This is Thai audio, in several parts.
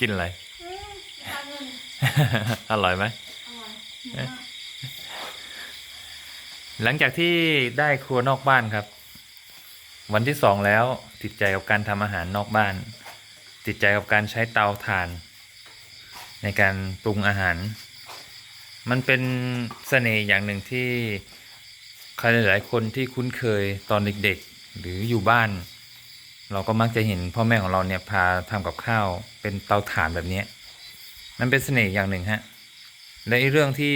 กินอะไรอืมปลาเงินอร่อยไหมอร่อยหมูมากหลังจากที่ได้ครัวนอกบ้านครับ วันที่สองแล้วติดใจกับการทำอาหารนอกบ้าน ติดใจกับการใช้เตาถ่าน ในการปรุงอาหาร มันเป็นเสน่ห์อย่างหนึ่งที่ใครหลาย ๆ คนที่คุ้นเคยตอนเด็ก ๆ หรืออยู่บ้าน เราก็มักจะเห็นพ่อแม่ของเราเนี่ยพาทำกับข้าวเป็นเตาถ่านแบบนี้มันเป็นเสน่ห์อย่างหนึ่งฮะและไอ้เรื่องที่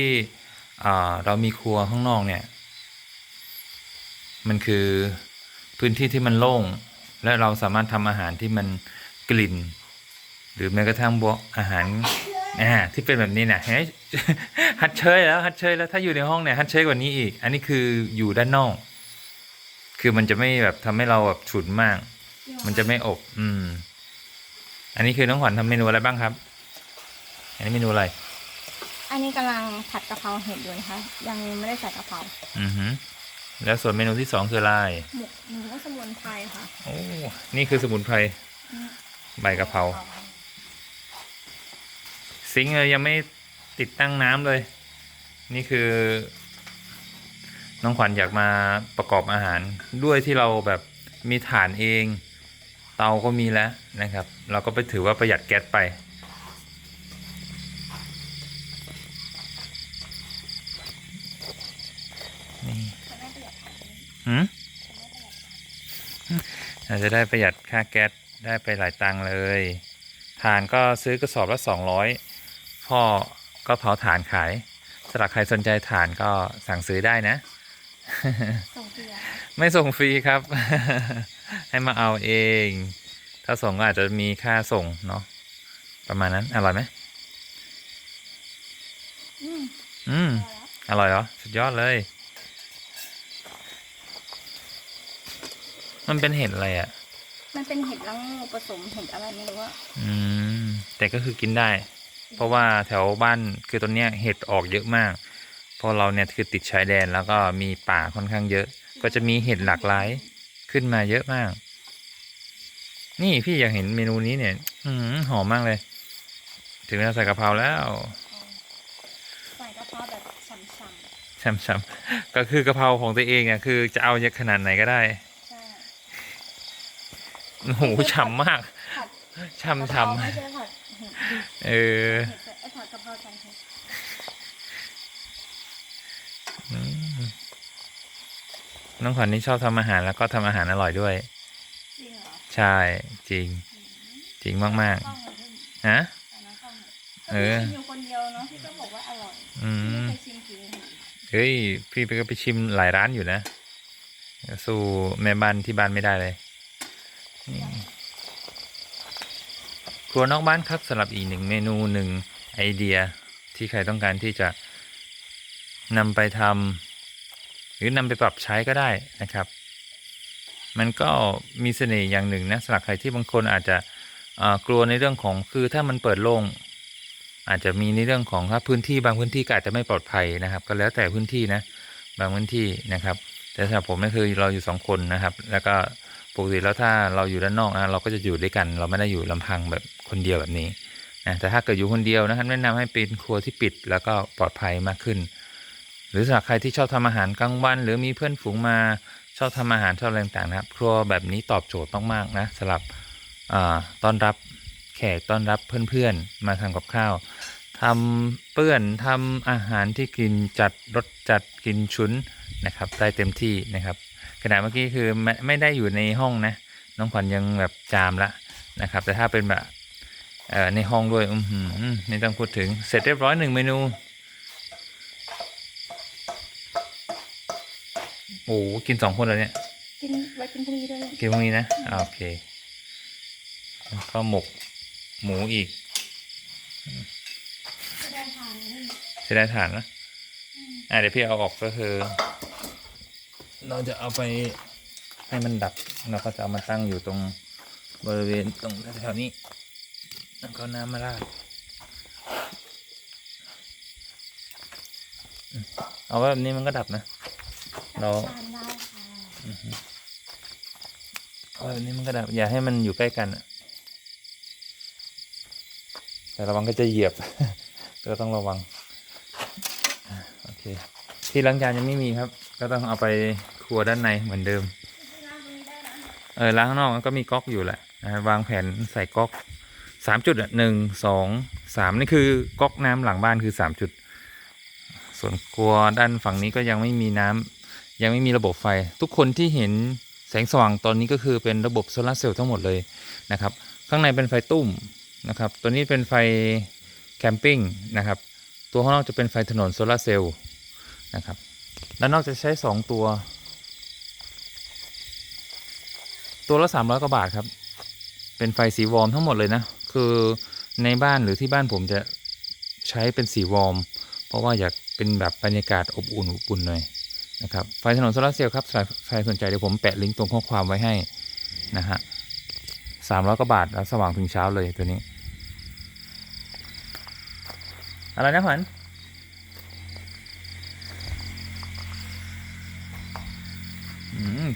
อ่าเรามีครัวข้างนอกเนี่ย มันคือพื้นที่ที่มันโล่ง และเราสามารถทำอาหารที่มันกลิ่น หรือแม้กระทั่งบวกอาหารอ่าที่เป็นแบบนี้เนี่ยเห็นไหมฮัดเชยแล้วฮัดเชยแล้วถ้าอยู่ในห้องเนี่ยฮัดเชยกว่านี้อีก อันนี้คืออยู่ด้านนอก คือมันจะไม่แบบทำให้เราแบบฉุนมาก มันจะไม่อบ อืม อันนี้คือน้องขวัญทำเมนูอะไรบ้างครับ อันนี้เมนูอะไร อันนี้กำลังผัดกะเพราเห็ดอยู่นะคะ ยังไม่ได้ใส่กะเพราอือหือ แล้วส่วนเมนูที่สองคืออะไร หมกหมูสมุนไพรค่ะโอ้ นี่คือสมุนไพรอืมใบกะเพรา ซิงค์เลยยังไม่ติดตั้งน้ำเลย นี่คือ น้องขวัญอยากมาประกอบอาหารด้วยที่เราแบบมีฐานเอง เตาก็มีแล้วนะครับ เราก็ไปถือว่าประหยัดแก๊สไป นี่จะไม่ประหยัดค่ะหืมอาจจะได้ประหยัดค่าแก๊สได้ไปหลายตังค์เลยถ่านก็ซื้อกระสอบละสองร้อยพ่อก็เผาถ่านขายสำหรับใครสนใจถ่านก็สั่งซื้อได้นะส่งเกลือ ไม่ส่งฟรีครับ ให้มาเอาเอง ถ้าส่งก็อาจจะมีค่าส่งเนาะประมาณนั้น อร่อยไหมอืมอืมพอแล้วอร่อยเหรอ สุดยอดเลย มันเป็นเห็ดอะไรอะ่ะ มันเป็นเห็ดละโงูผสมเห็ดอะไรไม่รู้ว่าอืม แต่ก็คือกินได้ เพราะว่าแถวบ้านคือตอนเนี้ยเห็ดออกเยอะมาก เพราะเราเนี่ยคือติดชายแดนแล้วก็มีป่าค่อนข้างเยอะ ก็จะมีเห็ดหลากหลายขึ้นมาเยอะมาก นี่พี่อยากเห็นเมนูนี้เนี่ย อืมหอมมากเลย ถึงเวลาใส่กะเพราแล้วใส่กะเพราแบบฉ่ำช้ำๆก็คือกะเพราของตัวเองเนี่ยคือจะเอาเยอะขนาดไหนก็ได้ๆใช่โอ้โหฉ่ำมากผัดฉ่กะเพราไม่ำใช่ผัดเห็ดๆเออ เห็ดไอ้ผัดกะเพราใส่เห็ด อืม น้องขวัญนี่ชอบทำอาหารแล้วก็ทำอาหารอร่อยด้วย จริงเหรอใช่ จริง จริงมากกล้องเลยพี่ๆฮะอันนั้นกล้องเลยเออ ก็พี่ชิมอยู่คนเดียวเนาะพี่ก็บอกว่าอร่อยอืพี่มไม่เคยชิมกินเลยเฮ้ย พี่ไปก็ไปชิมหลายร้านอยู่นะ สู้แม่บ้านที่บ้านไม่ได้เลยนี่ครัวนอกบ้านครับสำหรับอีกหนึ่งเมนูหนึ่งไอเดียที่ใครต้องการที่จะนำไปทำ หรือนำไปปรับใช้ก็ได้นะครับ มันก็มีเสน่ห์อย่างหนึ่งนะสำหรับใครที่บางคนอาจจะกลัวในเรื่องของคือถ้ามันเปิดโล่งอาจจะมีในเรื่องของถ้าพื้นที่บางพื้นที่ก็อาจจะไม่ปลอดภัยนะครับ ก็แล้วแต่พื้นที่นะบางพื้นที่นะครับ แต่สำหรับผมนี่คือเราอยู่สองคนนะครับ แล้วก็ปกติแล้วถ้าเราอยู่ด้านนอกนะเราก็จะอยู่ด้วยกัน เราไม่ได้อยู่ลำพังแบบคนเดียวแบบนี้นะแต่ถ้าเกิดอยู่คนเดียวนะครับแนะนำให้เป็นครัวที่ปิดแล้วก็ปลอดภัยมากขึ้น หรือสำหรับใครที่ชอบทำอาหารกลางวัน หรือมีเพื่อนฝูงมาชอบทำอาหารชอบอะไรต่างๆนะครับ ครัวแบบนี้ตอบโจทย์มากๆนะสำหรับต้อนรับแขกต้อนรับเพื่อนๆ มาทำกับข้าวทำเปื้อนทำอาหารที่กินจัดรสจัดกินชุนนะครับได้เต็มที่นะครับขณะเมื่อกี้คือไม่ไม่ได้อยู่ในห้องนะน้องขวัญยังแบบจามละนะครับ แต่ถ้าเป็นแบบในห้องด้วยอือหือไม่ต้องพูดถึงเสร็จเรียบร้อยหนึ่งเมนู อ้โหกินสองคนเลยเนี่ย กินไว้กินพรุ่งนี้ด้วยกินพรุ่งนี้นะอ่าโอเคแล้วก็หมกหมูอีกจะได้ทานเลยเสียดายฐานนะอะเดี๋ยวพี่เอาออกก็คือ เราจะเอาไปให้มันดับเราก็จะเอามาตั้งอยู่ตรงบริเวณตรงแถวๆนี้แล้วก็น้ำมาราดอืมเอาไว้แบบนี้มันก็ดับนะ เราทานได้ค่ะเอาแบบนี้มันก็ดับอย่าให้มันอยู่ใกล้กันอะแต่ระวังก็จะเหยียบ ก็ต้องระวัง โอเค ที่ล้างจานยังไม่มีครับ ก็ต้องเอาไปครัวด้านในเหมือนเดิม เออล้างข้างนอกก็มีก๊อกอยู่แหละนะวางแผนใส่ก๊อกสามจุดอะหนึ่งสองสามนี่คือก๊อกน้ำหลังบ้านคือสามจุด ส่วนครัวด้านฝั่งนี้ก็ยังไม่มีน้ำ ยังไม่มีระบบไฟ ทุกคนที่เห็นแสงสว่างตอนนี้ก็คือเป็นระบบโซลาร์เซลล์ทั้งหมดเลยนะครับข้างในเป็นไฟตุ้มนะครับตัวนี้เป็นไฟแคมปิ้งนะครับตัวข้างนอกจะเป็นไฟถนนโซลาร์เซลล์นะครับด้านนอกจะใช้ 2 ตัว ตัวละ 300กว่าบาทครับ เป็นไฟสีวอร์มทั้งหมดเลยนะ คือในบ้านหรือที่บ้านผมจะใช้เป็นสีวอร์ม เพราะว่าอยากเป็นแบบบรรยากาศอบอุ่นอบอุ่นหน่อย นะครับไฟถนนโซลาร์เซลล์ครับใครสนใจเดี๋ยวผมแปะลิงก์ตรงข้อความไว้ให้นะฮะสามร้อยกว่าบาทแล้วสว่างถึงเช้าเลยตัวนี้ อะไรนะขวัญ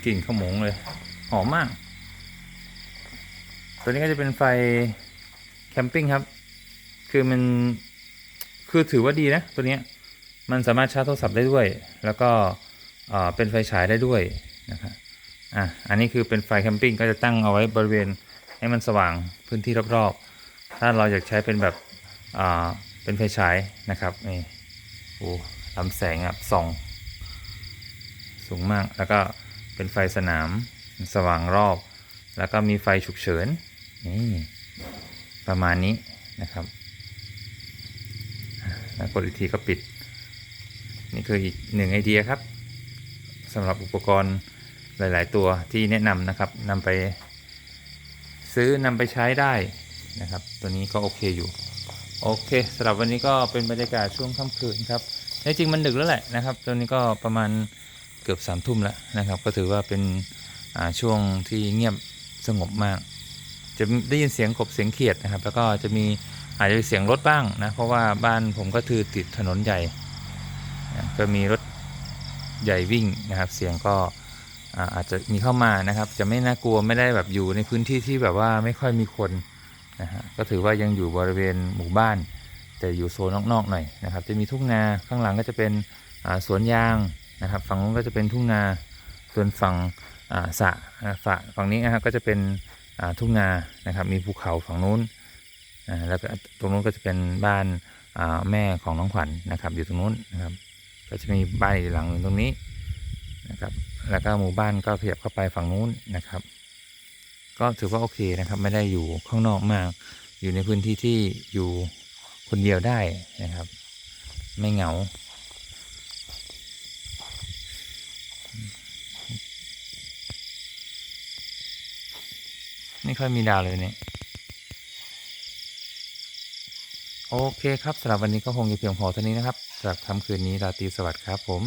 กลิ่นขมงเลย หอมมาก ตัวนี้ก็จะเป็นไฟแคมปิ้งครับ คือมัน คือถือว่าดีนะ ตัวนี้มันสามารถชาร์จโทรศัพท์ได้ด้วย แล้วก็ เป็นไฟฉายได้ด้วยนะครับอะอันนี้คือเป็นไฟแคมปิ้งก็จะตั้งเอาไว้บริเวณให้มันสว่างพื้นที่รอบๆ ถ้าเราอยากใช้เป็นแบบอ่าเป็นไฟฉายนะครับนี่โอ้ลำแสงอะส่องสูงมากแล้วก็เป็นไฟสนามสว่างรอบ แล้วก็มีไฟฉุกเฉินนี่ประมาณนี้นะครับแล้วกดอีกทีก็ปิด นี่คืออีกหนึ่งไอเดียครับ สำหรับอุปกรณ์หลาย ๆ ตัวที่แนะนำนะครับนำไปซื้อนำไปใช้ได้นะครับ ตัวนี้ก็โอเคอยู่ โอเคสำหรับวันนี้ก็เป็นบรรยากาศช่วงค่ำคืนครับในจริงมันดึกแล้วแหละนะครับตอนนี้ก็ประมาณเกือบสามทุ่มแล้วนะครับ ก็ถือว่าเป็นช่วงที่เงียบสงบมาก จะได้ยินเสียงกบเสียงเขียดนะครับ แล้วก็จะมีอาจจะมีเสียงรถบ้างนะเพราะว่าบ้านผมก็คือติดถนนใหญ่นะก็มีรถ ใหญ่วิ่งนะครับ เสียงก็อาจจะมีเข้ามานะครับ จะไม่น่ากลัวไม่ได้แบบอยู่ในพื้นที่ที่แบบว่าไม่ค่อยมีคนนะฮะก็ถือว่ายังอยู่บริเวณหมู่บ้าน แต่อยู่โซนนอกๆหน่อยนะครับ จะมีทุ่งนาข้างหลังก็จะเป็นสวนยางนะครับ ฝั่งนู้นก็จะเป็นทุ่งนาส่วนฝั่งสระสระฝั่งนี้นะครับก็จะเป็นทุ่งนานะครับ มีภูเขาฝั่งนู้นแล้วก็ตรงนู้นก็จะเป็นบ้านแม่ของน้องขวัญนะครับ อยู่ตรงนู้นนะครับ ก็จะมีบ้านอีกหลังหนึ่งตรงนี้นะครับ แล้วก็หมู่บ้านก็ขยับเข้าไปฝั่งนู้นนะครับ ก็ถือว่าโอเคนะครับ ไม่ได้อยู่ข้างนอกมาก อยู่ในพื้นที่ที่อยู่คนเดียวได้นะครับ ไม่เหงา ไม่ค่อยมีดาวเลยเนี่ยโอเคครับสำหรับวันนี้ก็คงจะเพียงพอเท่านี้นะครับ สำหรับค่ำคืนนี้ราตรีสวัสดิ์ครับผม